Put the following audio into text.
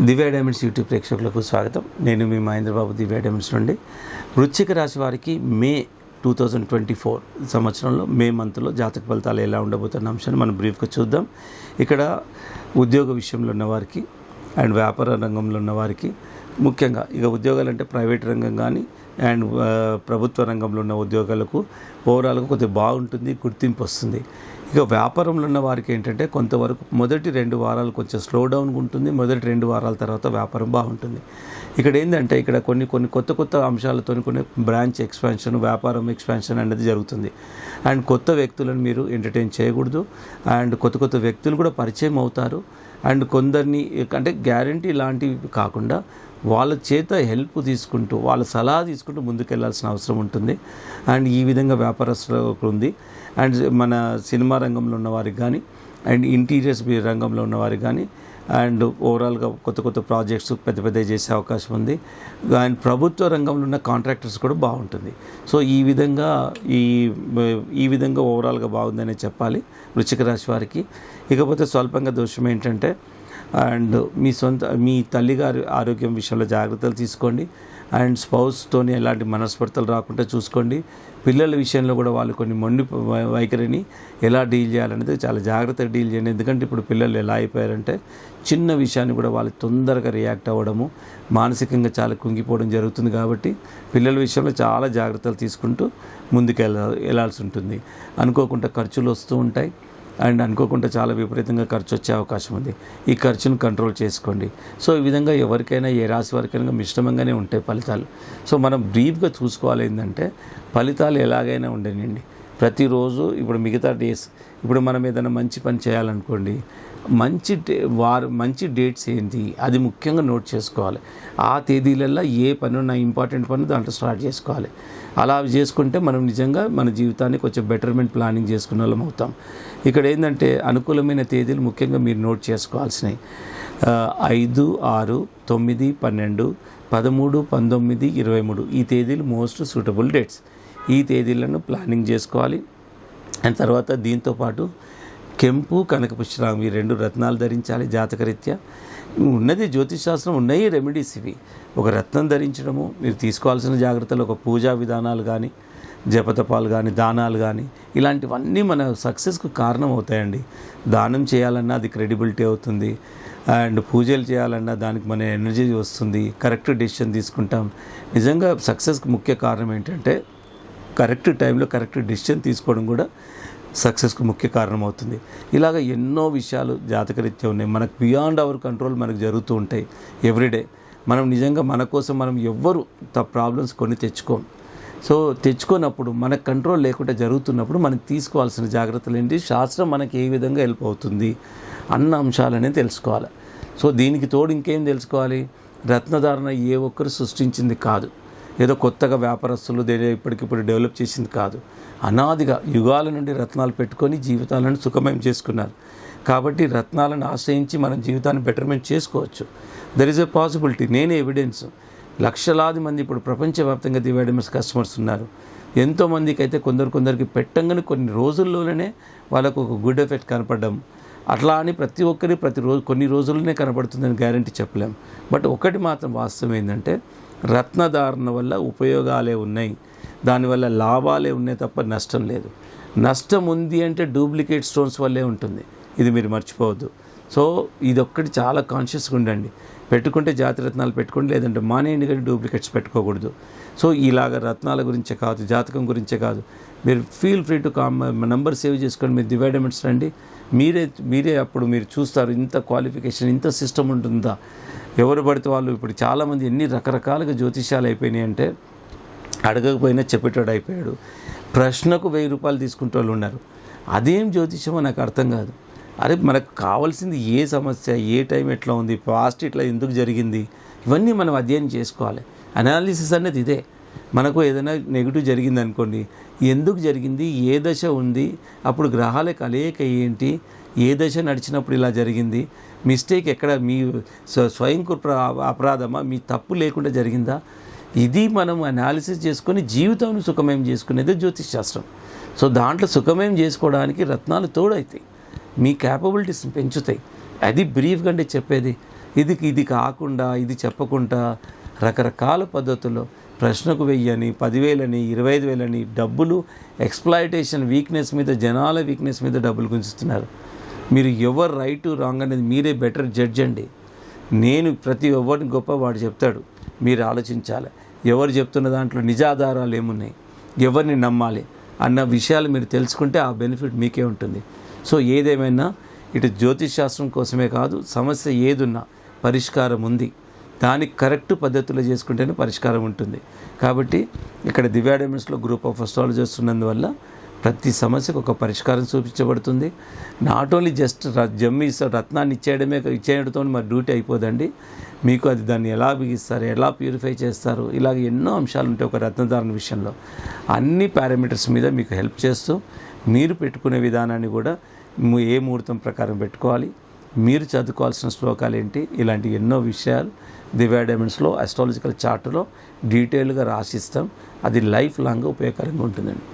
దివ్య diamonds YouTube ప్రేక్షకులకు స్వాగతం. నేను మీ మహేంద్రబాబు దివ్య డైమండ్స్ నుండి. వృశ్చిక రాశి వారికి May two thousand twenty four సంవత్సరంలో మే మంత్లో జాతక ఫలితాలు ఎలా ఉండబోతున్న అంశాన్ని మనం బ్రీఫ్గా చూద్దాం. ఇక్కడ ఉద్యోగ విషయంలో ఉన్నవారికి అండ్ వ్యాపార రంగంలో ఉన్నవారికి ముఖ్యంగా ఇక ఉద్యోగాలు అంటే ప్రైవేట్ రంగం కానీ అండ్ ప్రభుత్వ రంగంలో ఉన్న ఉద్యోగాలకు ఓవరాల్గా కొద్దిగా బాగుంటుంది గుర్తింపు వస్తుంది. ఇక వ్యాపారంలో ఉన్న వారికి ఏంటంటే కొంతవరకు మొదటి రెండు వారాలు కొంచెం స్లో డౌన్ ఉంటుంది. మొదటి రెండు వారాల తర్వాత వ్యాపారం బాగుంటుంది. ఇక్కడ ఏంటంటే ఇక్కడ కొన్ని కొన్ని కొత్త కొత్త అంశాలతో కొన్ని బ్రాంచ్ ఎక్స్పాన్షన్ వ్యాపారం ఎక్స్పాన్షన్ అనేది జరుగుతుంది. అండ్ కొత్త వ్యక్తులను మీరు ఎంటర్టైన్ చేయకూడదు. అండ్ కొత్త కొత్త వ్యక్తులు కూడా పరిచయం అవుతారు. అండ్ కొందరిని అంటే గ్యారంటీ లాంటివి కాకుండా వాళ్ళ చేత హెల్ప్ తీసుకుంటూ వాళ్ళ సలహా తీసుకుంటూ ముందుకెళ్ళాల్సిన అవసరం ఉంటుంది. అండ్ ఈ విధంగా వ్యాపారస్తులకు ఉంది. అండ్ మన సినిమా రంగంలో ఉన్న వారికి కానీ అండ్ ఇంటీరియర్స్ రంగంలో ఉన్న వారికి కానీ అండ్ ఓవరాల్గా కొత్త కొత్త ప్రాజెక్ట్స్ పెద్ద పెద్ద చేసే అవకాశం ఉంది. అండ్ ప్రభుత్వ రంగంలో ఉన్న కాంట్రాక్టర్స్ కూడా బాగుంటుంది. సో ఈ విధంగా ఈ ఈ విధంగా ఓవరాల్గా బాగుందనే చెప్పాలి వృచ్చిక రాశి వారికి. ఇకపోతే స్వల్పంగా దోషం ఏంటంటే అండ్ మీ సొంత మీ తల్లిగారి ఆరోగ్యం విషయంలో జాగ్రత్తలు తీసుకోండి. అండ్ స్పౌస్తోని ఎలాంటి మనస్పర్ధలు రాకుండా చూసుకోండి. పిల్లల విషయంలో కూడా వాళ్ళు కొన్ని మొండి వైఖరిని ఎలా డీల్ చేయాలనేది చాలా జాగ్రత్తగా డీల్ చేయండి. ఎందుకంటే ఇప్పుడు పిల్లలు ఎలా అయిపోయారంటే చిన్న విషయాన్ని కూడా వాళ్ళు తొందరగా రియాక్ట్ అవ్వడము మానసికంగా చాలా కుంగిపోవడం జరుగుతుంది కాబట్టి పిల్లల విషయంలో చాలా జాగ్రత్తలు తీసుకుంటూ ముందుకు వెళ్ళాల్సి ఉంటుంది. అనుకోకుండా ఖర్చులు వస్తూ ఉంటాయి. అండ్ అనుకోకుండా చాలా విపరీతంగా ఖర్చు వచ్చే అవకాశం ఉంది. ఈ ఖర్చును కంట్రోల్ చేసుకోండి. సో ఈ విధంగా ఎవరికైనా ఏ రాశి వారికైనా మిశ్రమంగానే ఉంటాయి ఫలితాలు. సో మనం బ్రీఫ్గా చూసుకోవాలి ఏంటంటే ఫలితాలు ఎలాగైనా ఉండనండి ప్రతిరోజు ఇప్పుడు మిగతా డేస్ ఇప్పుడు మనం ఏదైనా మంచి పని చేయాలనుకోండి మంచి డే వారు మంచి డేట్స్ ఏంటి అది ముఖ్యంగా నోట్ చేసుకోవాలి. ఆ తేదీలలో ఏ పని ఉన్న ఇంపార్టెంట్ పని దాంట్లో స్టార్ట్ చేసుకోవాలి. అలా చేసుకుంటే మనం నిజంగా మన జీవితాన్ని కొంచెం బెటర్మెంట్ ప్లానింగ్ చేసుకున్న వాళ్ళం అవుతాం. ఇక్కడ ఏంటంటే అనుకూలమైన తేదీలు ముఖ్యంగా మీరు నోట్ చేసుకోవాల్సినవి. ఐదు ఆరు తొమ్మిది పన్నెండు పదమూడు పంతొమ్మిది ఇరవై మూడు ఈ తేదీలు మోస్ట్ సూటబుల్ డేట్స్. ఈ తేదీలను ప్లానింగ్ చేసుకోవాలి. అండ్ తర్వాత దీంతో పాటు కెంపు కనకపుష్పరాగం ఈ రెండు రత్నాలు ధరించాలి జాతకరీత్యా. ఉన్నది జ్యోతిషాస్త్రం ఉన్నాయి రెమెడీస్ ఇవి. ఒక రత్నం ధరించడము మీరు తీసుకోవాల్సిన జాగ్రత్తలు ఒక పూజా విధానాలు కానీ జపతపాలు కానీ దానాలు కానీ ఇలాంటివన్నీ మన సక్సెస్కు కారణం అవుతాయండి దానం చేయాలన్నా అది క్రెడిబిలిటీ అవుతుంది. అండ్ పూజలు చేయాలన్నా దానికి మన ఎనర్జీ వస్తుంది. కరెక్ట్ డెసిషన్ తీసుకుంటాం. నిజంగా సక్సెస్కి ముఖ్య కారణం ఏంటంటే కరెక్ట్ టైంలో కరెక్ట్ డెసిషన్ తీసుకోవడం కూడా సక్సెస్కు ముఖ్య కారణం అవుతుంది ఇలాగ ఎన్నో విషయాలు జాతకరీత్యా ఉన్నాయి. మనకు బియాండ్ అవర్ కంట్రోల్ మనకు జరుగుతూ ఉంటాయి ఎవ్రీడే మనం నిజంగా మన కోసం మనం ఎవ్వరు త ప్రాబ్లమ్స్ కొన్ని తెచ్చుకోం. సో తెచ్చుకున్నప్పుడు మన కంట్రోల్ లేకుండా జరుగుతున్నప్పుడు మనం తీసుకోవాల్సిన జాగ్రత్తలు ఏంటి? శాస్త్రం మనకి ఏ విధంగా హెల్ప్ అవుతుంది అన్న అంశాలనే తెలుసుకోవాలి. సో దీనికి తోడు ఇంకేం తెలుసుకోవాలి? రత్నధారణ ఏ ఒక్కరు సృష్టించింది కాదు. ఏదో కొత్తగా వ్యాపారస్తులు ఇప్పటికిప్పుడు డెవలప్ చేసింది కాదు. అనాదిగా యుగాల నుండి రత్నాలు పెట్టుకొని జీవితాలను సుఖమయం చేసుకున్నారు. కాబట్టి రత్నాలను ఆశ్రయించి మన జీవితాన్ని బెటర్మెంట్ చేసుకోవచ్చు. దర్ ఇస్ ఎ పాసిబిలిటీ నేనే ఎవిడెన్స్ లక్షలాది మంది ఇప్పుడు ప్రపంచవ్యాప్తంగా దివాడమస్ కస్టమర్స్ ఉన్నారు. ఎంతోమందికి అయితే కొందరు కొందరికి పెట్టంగానే కొన్ని రోజుల్లోనే వాళ్ళకు ఒక గుడ్ ఎఫెక్ట్ కనపడడం. అట్లా అని ప్రతి ఒక్కరి ప్రతి రోజు కొన్ని రోజుల్లోనే కనపడుతుందని గ్యారంటీ చెప్పలేం. బట్ ఒకటి మాత్రం వాస్తవం ఏంటంటే రత్నధారణ వల్ల ఉపయోగాలే ఉన్నాయి. దానివల్ల లాభాలే ఉన్నాయి తప్ప నష్టం లేదు. నష్టం ఉంది అంటే డూప్లికేట్ స్టోన్స్ వల్లే ఉంటుంది. ఇది మీరు మర్చిపోవద్దు. సో ఇది ఒక్కటి చాలా కాన్షియస్గా ఉండండి. పెట్టుకుంటే జాతి రత్నాలు పెట్టుకోండి లేదంటే మానేయండి కానీ డూప్లికేట్స్ పెట్టుకోకూడదు. సో ఇలాగ రత్నాల గురించే కాదు జాతకం గురించే కాదు. మీరు feel free to come number save చేసుకొని మీరు డివైడమెంట్స్ రండి. మీరే మీరే అప్పుడు మీరు చూస్తారు ఇంత క్వాలిఫికేషన్ ఇంత సిస్టమ్ ఉంటుందా? ఎవరు పడితే వాళ్ళు ఇప్పుడు చాలామంది ఎన్ని రకరకాలుగా జ్యోతిష్యాలు అయిపోయినాయి అంటే అడగకపోయినా చెప్పేటోడు అయిపోయాడు. ప్రశ్నకు వెయ్యి రూపాయలు తీసుకుంటే వాళ్ళు ఉన్నారు. అదేం జ్యోతిష్యమో నాకు అర్థం కాదు. అరే మనకు కావాల్సింది ఏ సమస్య ఏ టైం ఎట్లా ఉంది పాస్ట్ ఇట్లా ఎందుకు జరిగింది? ఇవన్నీ మనం అధ్యయనం చేసుకోవాలి. అనాలిసిస్ అనేది ఇదే. మనకు ఏదైనా నెగిటివ్ జరిగింది అనుకోండి ఎందుకు జరిగింది ఏ దశ ఉంది అప్పుడు గ్రహాల కలయిక ఏంటి ఏ దశ నడిచినప్పుడు ఇలా జరిగింది? మిస్టేక్ ఎక్కడ? మీ స్వ- స్వయం అపరాధమా? మీ తప్పు లేకుండా జరిగిందా? ఇది మనం అనాలిసిస్ చేసుకొని జీవితం సుఖమయం చేసుకునేది జ్యోతిష్ శాస్త్రం. సో దాంట్లో సుఖమయం చేసుకోవడానికి రత్నాలు తోడవుతాయి మీ క్యాపబిలిటీస్ని పెంచుతాయి. అది బ్రీఫ్గా అంటే చెప్పేది. ఇది ఇది కాకుండా ఇది చెప్పకుండా రకరకాల పద్ధతుల్లో ప్రశ్నకు వెయ్యని పదివేలని ఇరవై ఐదు వేలని డబ్బులు ఎక్స్ప్లాయిటేషన్ వీక్నెస్ మీద జనాల వీక్నెస్ మీద డబ్బులు గుంజుతున్నారు మీరు ఎవరు రైట్ రాంగ్ అనేది మీరే బెటర్ జడ్జ్ అండి. నేను ప్రతి ఎవరిని గొప్ప వాడు చెప్తాడు మీరు ఆలోచించాలి. ఎవరు చెప్తున్న దాంట్లో నిజాధారాలు ఏమున్నాయి? ఎవరిని నమ్మాలి? అన్న విషయాలు మీరు తెలుసుకుంటే ఆ బెనిఫిట్ మీకే ఉంటుంది. సో ఏదేమైనా ఇటు జ్యోతిష్ శాస్త్రం కోసమే కాదు సమస్య ఏదున్నా పరిష్కారం ఉంది. దానికి కరెక్ట్ పద్ధతిలో చేసుకుంటేనే పరిష్కారం ఉంటుంది. కాబట్టి ఇక్కడ దివ్యా డైమండ్స్లో గ్రూప్ ఆఫ్ అస్ట్రాలజర్స్ ఉన్నందువల్ల ప్రతి సమస్యకు ఒక పరిష్కారం చూపించబడుతుంది. నాట్ ఓన్లీ జస్ట్ జమ్మి రత్నాన్ని ఇచ్చేయడమే ఇచ్చేయడంతో మరి డ్యూటీ అయిపోదండి. మీకు అది దాన్ని ఎలా బిగిస్తారు ఎలా ప్యూరిఫై చేస్తారు ఇలాగ ఎన్నో అంశాలు ఉంటాయి ఒక రత్నధారణ విషయంలో. అన్ని పారామీటర్స్ మీద మీకు హెల్ప్ చేస్తూ మీరు పెట్టుకునే విధానాన్ని కూడా ఏ ముహూర్తం ప్రకారం పెట్టుకోవాలి మీరు చదువుకోవాల్సిన శ్లోకాలు ఏంటి ఇలాంటి ఎన్నో విషయాలు దివ్యా డైమండ్స్లో అస్ట్రాలజికల్ చార్టులో డీటెయిల్గా రాసిస్తాం. అది లైఫ్ లాంగ్గా ఉపయోగకరంగా ఉంటుందండి.